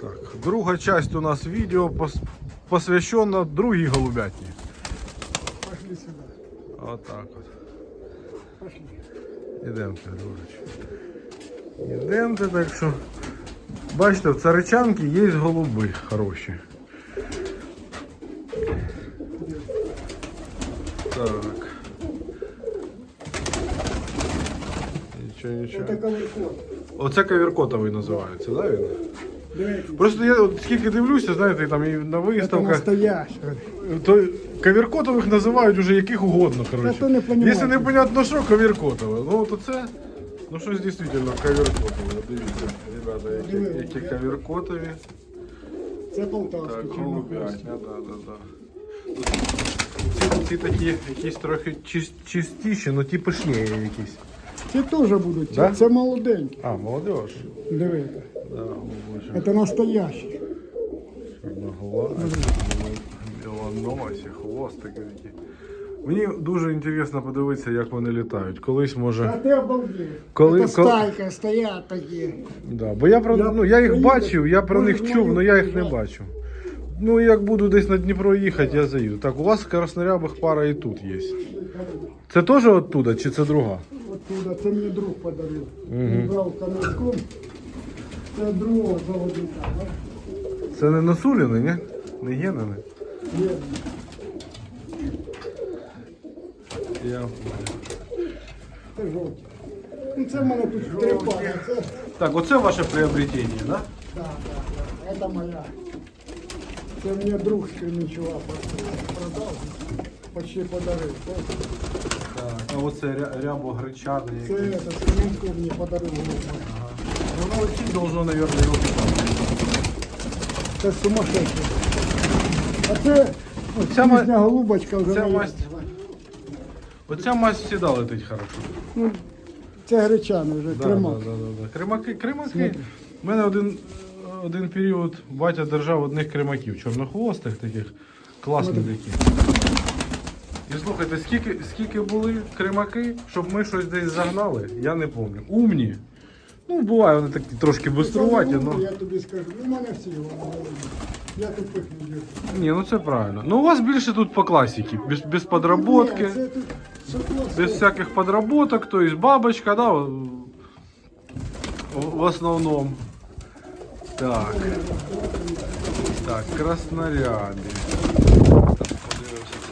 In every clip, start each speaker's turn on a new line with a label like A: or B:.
A: Так, друга часть у нас відео пос- посвящена другій голубятні.
B: Пошли сюди.
A: Отак от.
B: Пошли.
A: Ідемте, дружич. Ідемте, так що. Бачите, в царичанки є голуби хороші. Так. Нічого, нічого. Оце кавіркотовий називається, да, він? Просто я от скільки дивлюся, знаєте, там і на виставках.
B: настоящий.
A: То кавіркотових називають уже яких угодно, коротше.
B: Та то понімаю.
A: Якщо не понятно, що кавіркотове, ну то це, ну щось дійсно кавіркотове. Дивіться, ребята, які, які кавіркотові.
B: Це полтавський
A: Так, да, да, да. Ці, ці такі якісь трохи чис- чистіші, ну ті пишніє якісь.
B: Ці теж будуть.
A: Да?
B: Це молоденькі.
A: А, молодіж.
B: Дивіться.
A: Да.
B: Це настоящий.
A: Чорноголовий, хвостики такі. Мені дуже цікаво подивитися, як вони літають. Колись
B: А
A: може.
B: ти обалдів.
A: Коли-
B: Це
A: коли-
B: стайка, стоять такі.
A: Да, бо я про
B: Я
A: ну я їх
B: приїду,
A: бачив, я про них чув, але я їх не
B: приїжджати.
A: бачу. Ну як буду десь на Дніпро їхати, я заїду. Так, у вас краснорябих пара і тут є. Це теж оттуда, чи це друга?
B: Оттуда, це мені друг подарив.
A: Мгм.
B: Він брав канадськом. Це другого заводника. да?
A: Це не Насуліни, ні? Не Генини?
B: Є.
A: Я...
B: Це жовті. Ну це в мене тут три пари. Це,
A: Так, оце ваше приобретення, так? Да?
B: да, да, да. Це моя. Це мені друг з Кременчуга продав. Почти подарив. Це,
A: Так. А оце ря- рябо гречане
B: це,
A: яке.
B: це з мені подарив. голубя.
A: Воно летіть должно, мабуть, його
B: Це сумасшедший. А це
A: Ця ма-
B: пізня голубочка вже
A: ця
B: моя.
A: масть- Оця масть завжди летить хорошо.
B: Ну, це гречани вже,
A: Да,
B: кремак.
A: Да, да, да, да. Кремаки, кремаки. У мене один, один період батя держав одних кремаків, чорнохвостих таких, класні
B: Смотри.
A: І слухайте, скільки, скільки були кремаки, щоб ми щось десь загнали, я не пам'ятаю. Умні. Ну, буває, вони такі трошки биструваті, але.
B: Я тобі скажу, ну, у мене всі вони. Я тут пих не держу.
A: Ні, ну це правильно. Ну у вас більше тут по класіки, без, без подработки.
B: Ні, це тут сокло
A: без всяких подработок, то есть бабочка, да, в, в основном. Так. Так, краснорябі.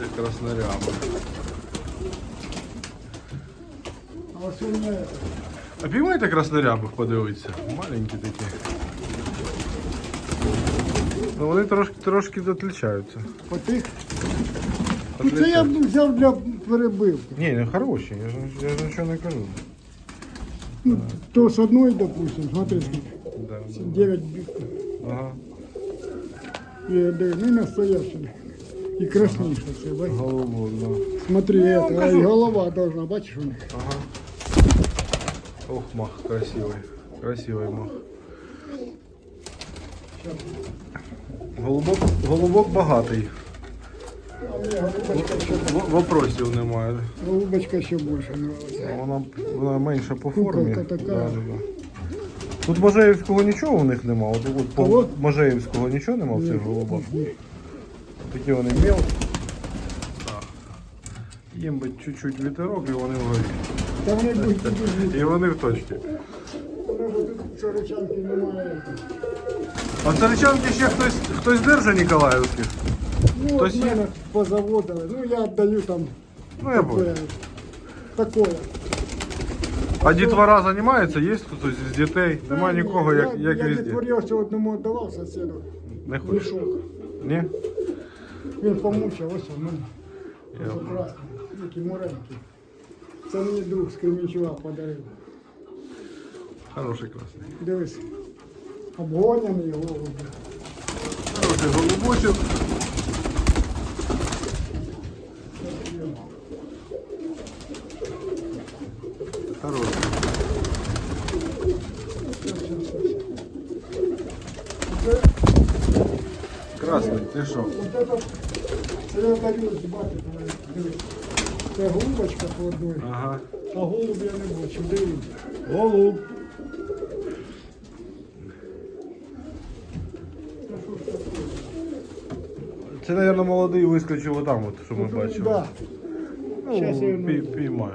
A: Так, подивимося цих краснорябів.
B: А ось у мене
A: А піймайте краснорябих подивитися. Маленькі такі. Ну вони трошки трошки відрізняються.
B: потих. Ну, це я б взяв для перебивки.
A: Ні, не хороші, я ж, я ж нічого не кажу.
B: Ну, то з одної, допустим, смотри, скільки.
A: Да, да.
B: 9 бітів.
A: Ага.
B: І диви, ну настоящий. І красніше це, бачиш?
A: Голубок, да.
B: Смотри,
A: Ну, я вам
B: это,
A: кажу.
B: і голова должна, бачиш? вона?
A: Ага. Ох, мах, красивый. Красивый мах. Голубок, голубок багатий.
B: А мені голубочка ще,
A: В- Вопросів немає.
B: голубочка ще більше нравиться.
A: Вона, вона менша по формі.
B: Куколка така.
A: Да, да, да. Тут Можеївського нічого у них нема. От, от, по
B: Кого?
A: Можеївського нічого нема в цих голубах. Мелкі. Так. Їм би чуть-чуть вітерок і вони вгорі. І вони в точці. А Царичанки ще хтось, хтось держить Ніколаївських?
B: Ну,
A: Хтось
B: от мене позаводили. Ну, я віддаю там
A: Ну я
B: таке. Такое.
A: А дітвора займається? Є хтось з дітей? Нема нікого, як,
B: я,
A: як
B: я
A: везде.
B: дітворівся одному віддавав сусіду.
A: Не хочеш? Ні?
B: Він помучив, ось у мене. Ось красний. Це мені друг з Кременчуга подарив.
A: Хороший красний.
B: Дивись. Обгоняний голуби.
A: Хороший голубочок. Хороший. класний, ти що?
B: Це на тарілці, бачите, дивіться. Це голубочка холодної,
A: Ага.
B: а голуб я не бачу. Дивіться.
A: Голуб. Це, мабуть, молодий вискочив отам, от, що ми ну, бачили.
B: Да.
A: Ну,
B: Зараз я
A: Пі-
B: Піймаю.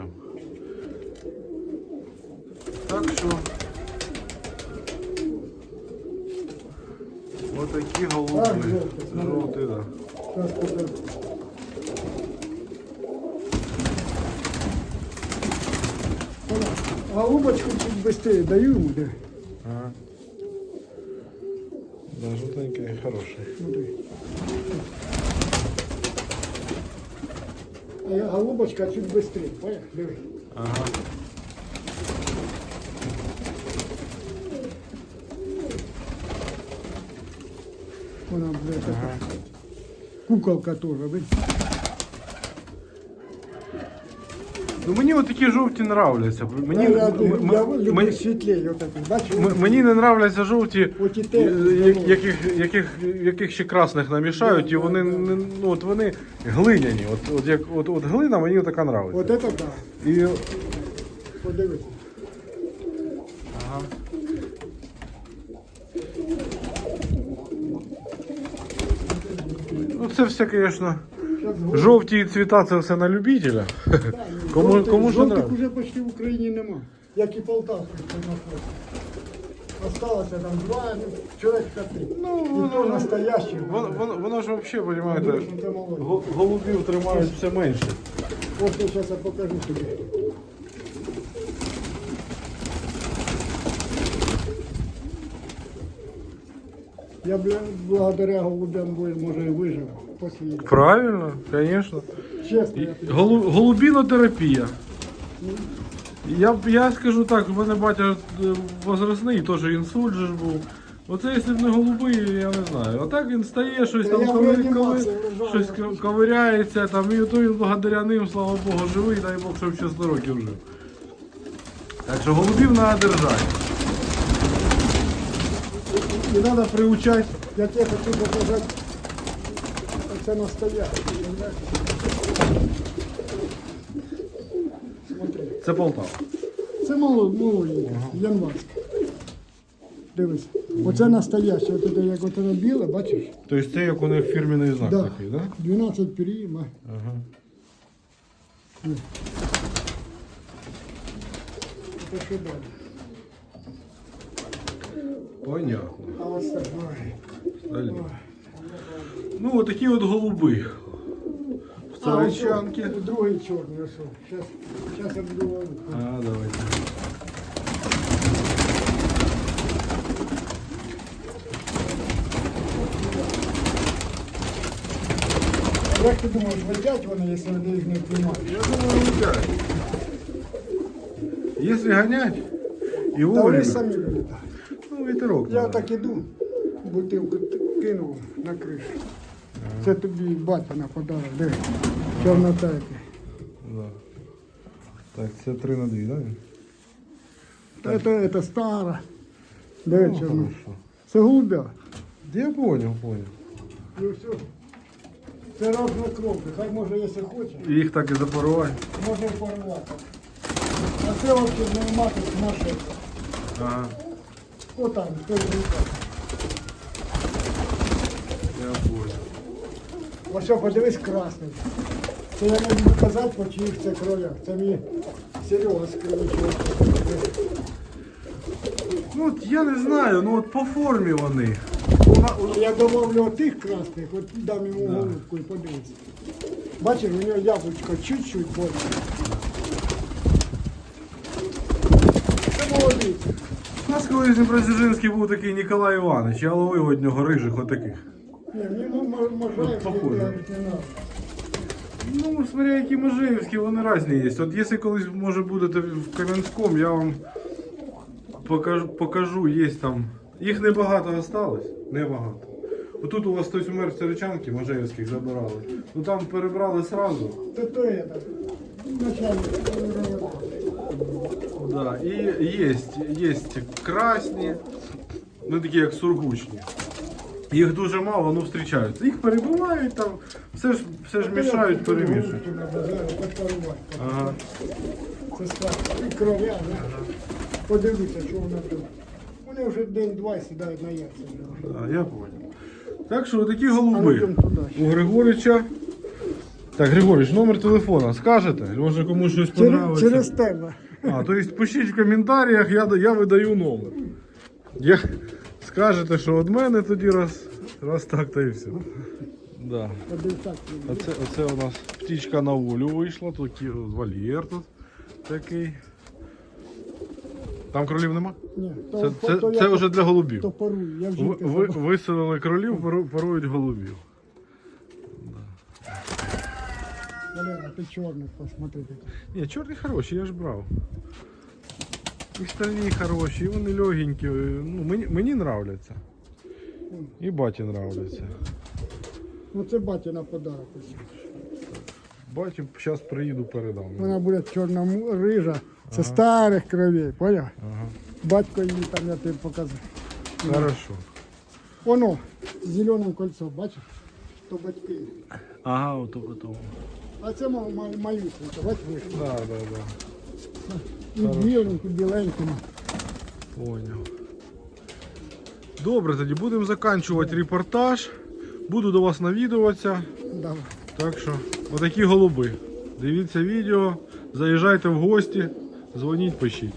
B: А голубочку чуть быстрее даю ему, да.
A: Ага. Да, жовтенький, хороший.
B: Смотри. А голубочка чуть быстрее, понял? Диви.
A: Ага.
B: Вона, блядь, така.
A: Ага.
B: Куколка тоже, видишь?
A: Ну мені отакі жовті нравляться. Мені,
B: я, я,
A: м-
B: я люблю
A: мені-
B: бачиш?
A: м- мені не нравляться жовті,
B: Оті
A: е, я- яких, яких, яких ще красних намішають,
B: Да,
A: і вони,
B: да,
A: не- ну, от вони глиняні. От, от, як, от, от глина мені така нравиться.
B: От это да,
A: І,
B: подивись.
A: ага. Ну це все, звісно,
B: голуб-
A: жовті цвіта це все на любителя. Кому,
B: Жовтих-
A: кому що
B: жовтих
A: вже
B: уже почти в Україні нема. Як і полтавських. Осталося там два, чоловік п'яти.
A: Ну,
B: і
A: воно-
B: то настоящі.
A: Воно, воно, воно ж взагалі, розумієте,
B: це молодь.
A: голубів тримають все менше.
B: Ось я зараз покажу тобі. Я бля, благодаря голубям може і вижив після.
A: Правильно, звісно.
B: Чесно, я тобі.
A: Голу, голубінотерапія. Я, я скажу так, у мене батя е, возрастний, теж інсульт же ж був. Оце якщо б не голуби, я не знаю. А так він стає, щось
B: Та
A: там
B: я в реанімації лежав,
A: щось
B: я
A: ко- ковиряється, там, і то він благодаря ним, слава Богу, живий, дай Бог, щоб ще 100 років жив. Так що голубів треба держати.
B: Треба приучати, як я хочу показати, це настояще. понимаєш? Смотри.
A: Це Полтава.
B: Це мало, молоденьке, январське. Дивись, оце настояще, от це як от воно біле, бачиш?
A: Тобто це як у них фірміний знак
B: Да.
A: такий, так?
B: 12 періма.
A: Ага.
B: Це що далі?
A: Понятно.
B: А ось так, ой.
A: Далі. Ну, отакі от голуби. В
B: А, ось
A: Царичанки.
B: що, Другий чорний, ось. Зараз, зараз я буду ловити.
A: А, давайте.
B: Як ти думаєш, летять вони, якщо вони їх не піймають?
A: Я думаю, летять. Якщо ганять і
B: Та вони
A: вовремя,
B: самі вилітають.
A: Ну вітерок.
B: Я так іду, бутилку кинув на кришу. Це тобі батя на подарок, де? Чорнота.
A: Да. Так, це 3 на 2, так?
B: Це, це стара. Де
A: Ну,
B: чорнота?
A: хорошо.
B: Це голубя.
A: Я понял, понял.
B: І все. Це разна кровка. Хай може, якщо хоче,
A: їх так і запарувати.
B: може і порвати. А це взагалі не мати наше.
A: Ага,
B: Отам, рука.
A: я понял.
B: Ось подивись красний. Це я не буду казати, по чиїх це кровях. Це мій Серега скривичив.
A: Ну от я не знаю, ну от по формі вони.
B: Я добавлю тих красних, от дам йому голубку і подивись. Бачиш, у нього яблучко чуть-чуть більше. Це молодий.
A: Нас колись Прозержинській був такий Ніколай Іванович, я ловив од нього рижих отаких.
B: Ні,
A: Похоже.
B: я не надо.
A: Ну, смотря які Можаївські, вони різні є. От якщо колись може будете в Кам'янському, я вам покажу, покажу, є там. Їх небагато осталось, небагато. Отут у вас хтось умер в Царичанки, Можаївських забирали. Ну там перебрали сразу.
B: То то я так. Начальник.
A: Да. І є, є красні, ну такі як сургучні. Їх дуже мало, ну зустрічаються. Їх перебивають там, все ж, все ж мішають, перемішують. Ага.
B: Подивися, що вона тут. Вони вже день-два сідають на яйця.
A: А, я понял. Так що такі голуби. У Григорича. Так, Григорич, номер телефона скажете? Може комусь щось
B: Через,
A: подобається?
B: через тебе.
A: А, то есть пишіть в коментарях, я, я видаю номер. Я, скажете, що від мене тоді раз, раз так, та і все. Да. Оце, оце у нас птічка на волю вийшла, тут вольєр тут такий. Там кролів нема?
B: Ні, то,
A: Це,
B: то,
A: це,
B: то
A: це вже для голубів.
B: то.
A: Ви, виселили кролів, пору- порують голубів.
B: Валера, ти чорний, посмотри.
A: Ні, чорні хороші, я ж брав. І стальні хороші, і вони легенькі. Ну, мені, мені нравляться. І баті нравляться.
B: Ну це батя на подарок.
A: Батю зараз приїду передам.
B: Вона буде чорна рижа. Це старих кровей, поняв?
A: Ага.
B: Батько її там я тобі показав.
A: Хорошо.
B: Воно, з зеленим кольцом, бачиш? То батьки.
A: Ага, ото потом.
B: А це ма- ма- малюсенька, бачиш? вийшла.
A: Да, да, да.
B: І біленькі, біленьким.
A: Поняв. Добре, тоді будемо закінчувати репортаж. Буду до вас навідуватися.
B: Давай.
A: Так що, отакі голуби. Дивіться відео, заїжджайте в гості, дзвоніть, пишіть.